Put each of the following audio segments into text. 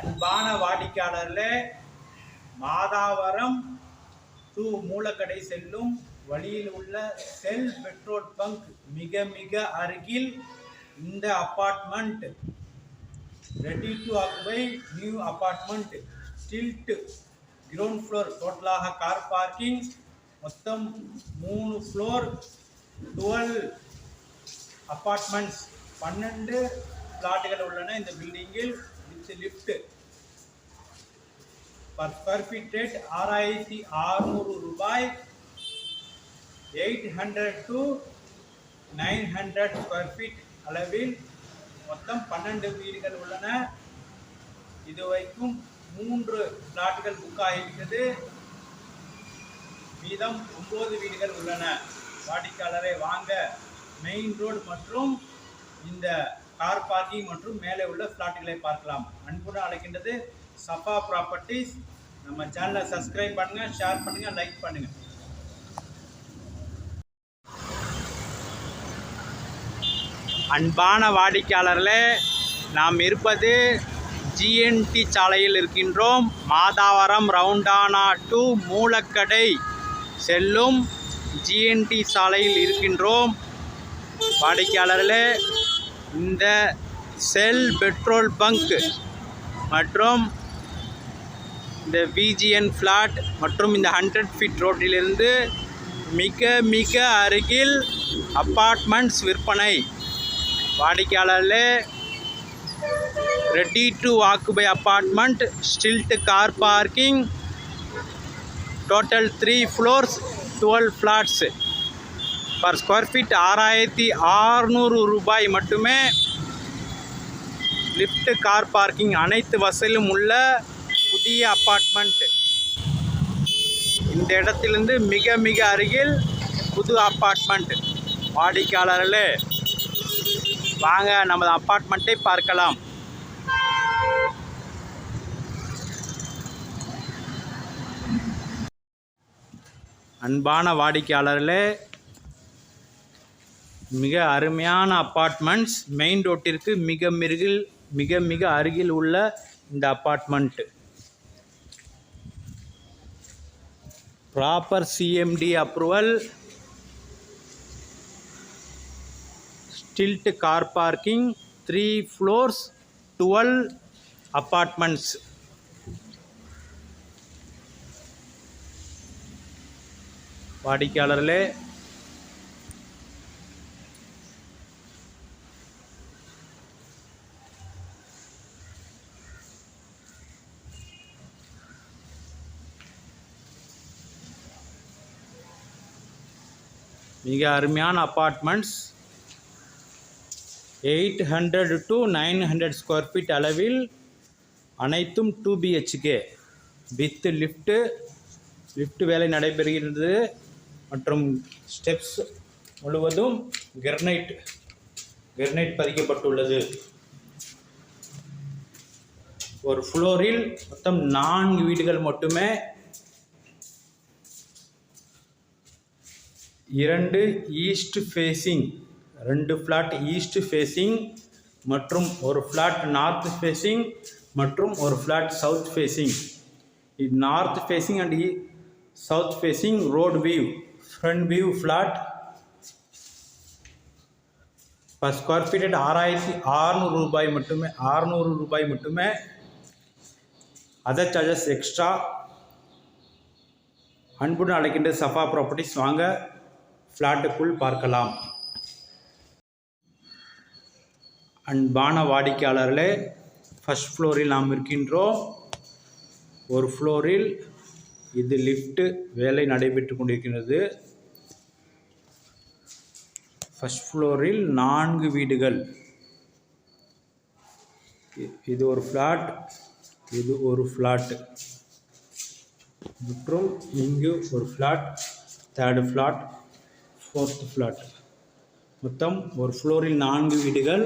அன்பான வாடிக்கையாளர்களே மாதாவரம் டூ மூலக்கடை செல்லும் வழியில் உள்ள செல் பெட்ரோல் பங்க் மிக மிக அருகில் இந்த apartment ready to occupy new apartment stilt ground floor டோட்டலாக கார் பார்க்கிங் மொத்தம் மூணு ஃப்ளோர் டுவெல் அப்பார்ட்மெண்ட்ஸ் பன்னெண்டு பிளாட்டுகள் உள்ளன இந்த பில்டிங்கில் lift per square feet rate ஆறாயிரத்தி அறுநூறு ரூபாய். Eight hundred to nine hundred square feet அளவில் மொத்தம் பன்னெண்டு வீடுகள் உள்ளன. இதுவரைக்கும் மூன்று பிளாட்டுகள் புக் ஆகிவிட்டது. மீதம் ஒன்பது வீடுகள் உள்ளன. வாடிக்கையாளரை வாங்க மெயின் ரோடு மற்றும் இந்த கார் பார்க்கிங் மற்றும் மேலே உள்ள ஃப்ளாட்டுகளை பார்க்கலாம். அன்புடன் அழைக்கின்றது சஃபா ப்ராப்பர்ட்டிஸ் நம்ம சேனலை சப்ஸ்கிரைப் பண்ணுங்கள் ஷேர் பண்ணுங்கள் லைக் பண்ணுங்கள் அன்பான வாடிக்கையாளர்களே நாம் இருப்பது ஜிஎன்டி சாலையில் இருக்கின்றோம். மாதாவரம் ரவுண்டானா டு மூலக்கடை செல்லும் ஜிஎன்டி சாலையில் இருக்கின்றோம். வாடிக்கையாளர்களே இந்த செல் பெட்ரோல் பங்க் மற்றும் இந்த விஜிஎன் ஃப்ளாட் மற்றும் இந்த ஹண்ட்ரட் ஃபீட் ரோட்டிலிருந்து மிக மிக அருகில் அப்பார்ட்மெண்ட்ஸ் விற்பனை. வாடிக்கையாளர்களே ready to occupy apartment stilt car parking total three floors twelve flats per square feet ஆறாயிரத்தி ஆறுநூறு ரூபாய் மட்டுமே. லிஃப்ட்டு கார் பார்க்கிங் அனைத்து வசதியிலும் உள்ள புதிய அப்பார்ட்மெண்ட் இந்த இடத்திலிருந்து மிக மிக அருகில் புது அப்பார்ட்மெண்ட் வாடிக்கையாளர்களே வாங்க நமது அப்பார்ட்மெண்ட்டை பார்க்கலாம். அன்பான வாடிக்கையாளர்களே மிக அருமையான அப்பார்ட்மெண்ட்ஸ் மெயின் ரோட்டிற்கு மிக மிருகில் மிக மிக அருகில் உள்ள இந்த apartment proper CMD approval stilt car parking three floors twelve apartments வாடிக்கையாளர்களே மிக அருமையான apartments eight hundred to nine hundred square feet அளவில் அனைத்தும் two BHK with lift lift வேலை நடைபெறுகிறது. மற்றும் ஸ்டெப்ஸ் முழுவதும் கிரனைட் கிரனைட் பதிக்கப்பட்டுள்ளது. ஒரு ஃப்ளோரில் மொத்தம் நான்கு வீடுகள் மட்டுமே இரண்டு ஈஸ்ட் ஃபேஸிங் ரெண்டு ஃப்ளாட் ஈஸ்ட் ஃபேஸிங் மற்றும் ஒரு ஃப்ளாட் நார்த் ஃபேஸிங் மற்றும் ஒரு flat south facing. North facing and south facing road view front view flat per square feet ஆறாயிரத்தி ஆறுநூறு ரூபாய் மட்டுமே ஆறுநூறு ரூபாய் மட்டுமே. அதர் சார்ஜஸ் எக்ஸ்ட்ரா அன்புடன் அழைக்கின்ற சஃபா ப்ராப்பர்ட்டிஸ் வாங்க. ஃப்ளாட்டுக்குள் பார்க்கலாம். அன்பான வாடிக்கையாளர்களே ஃபஸ்ட் ஃப்ளோரில் நாம் இருக்கின்றோம். ஒரு ஃப்ளோரில் இது லிஃப்ட்டு வேலை நடைபெற்று கொண்டிருக்கிறது ஃபஸ்ட் ஃப்ளோரில் நான்கு வீடுகள். இது ஒரு ஃப்ளாட் இது ஒரு ஃப்ளாட் மற்றும் இங்கு ஒரு flat third flat fourth flat மொத்தம் ஒரு ஃப்ளோரில் நான்கு வீடுகள்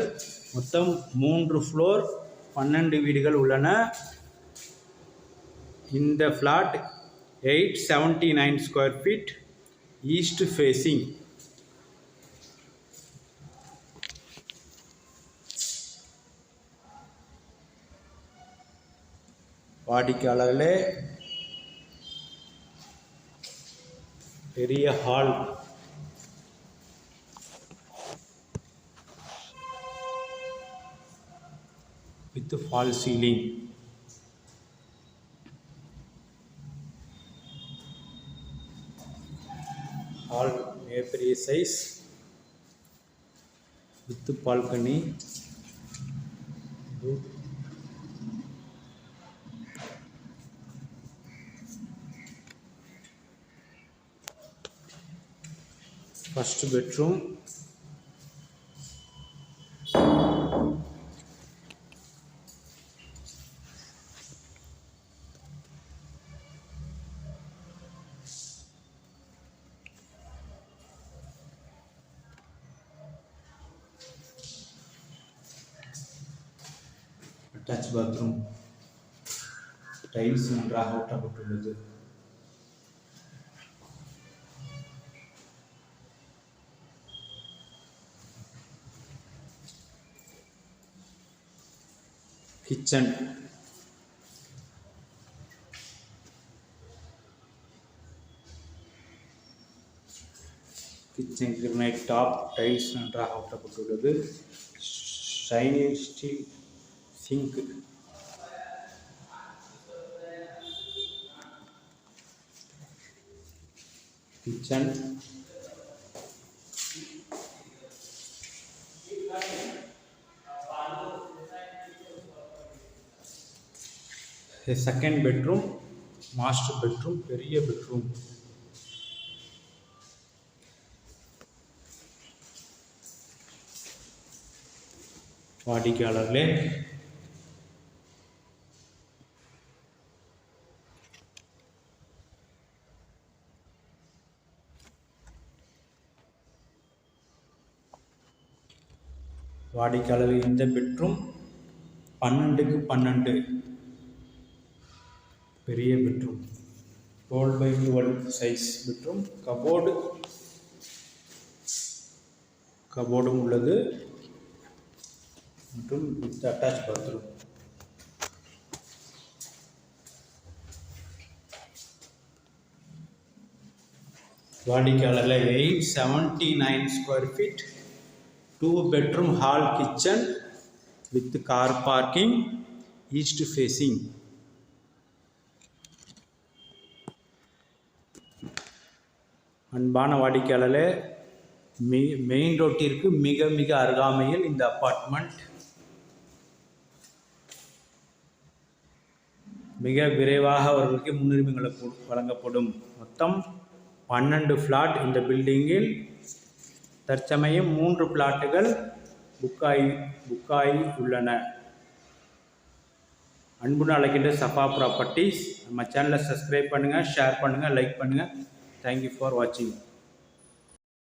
மொத்தம் மூன்று ஃப்ளோர் பன்னெண்டு வீடுகள் உள்ளன. இந்த flat eight seventy nine square feet east facing வாடிக்கையாளர்களே பெரிய hall with fall ceiling hall மிகப்பெரிய size with balcony first bedroom touch bathroom tiles நன்றாக ஒட்டப்பட்டுள்ளது. Kitchen kitchen granite top tiles நன்றாக ஒட்டப்பட்டுள்ளது. Shining steel sink kitchen second bedroom master bedroom பெரிய bedroom வாடிக்கையாளர்களே வாடிக்கையாளர்கள் இந்த bedroom பன்னெண்டுக்கு பன்னெண்டு. பெரிய bedroom twelve by twelve size bedroom cupboard கபோர்டும் உள்ளது. மற்றும் with attach bathroom வாடிக்கையாளரில் eight seventy nine square feet two bedroom hall kitchen with car parking east facing அன்பான வாடிக்கையாளர்களே மெ மெயின் ரோட்டிற்கு மிக மிக அருகாமையில் இந்த அப்பார்ட்மெண்ட் மிக விரைவாக அவர்களுக்கு முன்னுரிமைகளை வழங்கப்படும். மொத்தம் பன்னெண்டு ஃப்ளாட் இந்த பில்டிங்கில் தற்சமயம் மூன்று பிளாட்டுகள் புக்காகி புக்காகி உள்ளன. அன்புன்னு அழைக்கின்ற சஃபா ப்ராப்பர்ட்டிஸ் நம்ம சேனலை சப்ஸ்கிரைப் பண்ணுங்கள் ஷேர் பண்ணுங்கள் லைக் பண்ணுங்கள் தேங்க்யூ ஃபார் வாட்சிங்